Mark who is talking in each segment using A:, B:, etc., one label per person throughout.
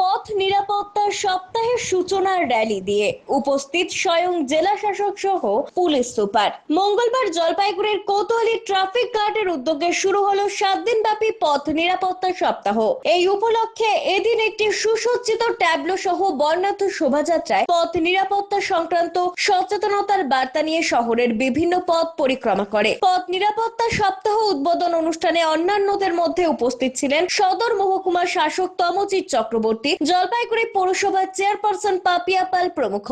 A: পথ নিরাপত্তার সপ্তাহের সূচনার র্যালি দিয়ে উপস্থিত স্বয়ং জেলা শাসক সহ পুলিশ সুপার। মঙ্গলবার জলপাইগুড়ির কোতোয়ালি ট্রাফিক গার্ডের উদ্যোগে শুরু হলো সাত দিন ব্যাপী পথ নিরাপত্তা সপ্তাহ। এই উপলক্ষে এদিন একটি সুসজ্জিত ট্যাবলো সহ বর্ণাঢ্য শোভাযাত্রায় পথ নিরাপত্তা সংক্রান্ত সচেতনতার বার্তা নিয়ে শহরের বিভিন্ন পথ পরিক্রমা করে। পথ নিরাপত্তা সপ্তাহ উদ্বোধন অনুষ্ঠানে অন্যান্যদের মধ্যে উপস্থিত ছিলেন সদর মহকুমার শাসক তমজিৎ চক্রবর্তী। জলপাইগুড়ি পৌরসভার চেয়ারপারসন পাপিয়া পাল প্রমুখ।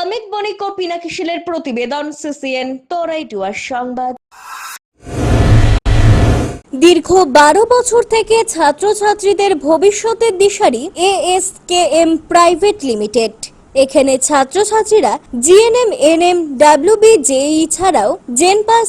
A: অমিত বণিক ও পিনাকিশিলের প্রতিবেদন, সিসিএন, তোরাই ডুয়ার সংবাদ। দীর্ঘ বারো বছর থেকে ছাত্রছাত্রীদের ভবিষ্যতের দিশারি এএসকেএম প্রাইভেট লিমিটেড। এখানে ছাত্রছাত্রীরা জিএনএম, এনএম, ডাব্লিউবি জেই ছাড়াও জেনপাস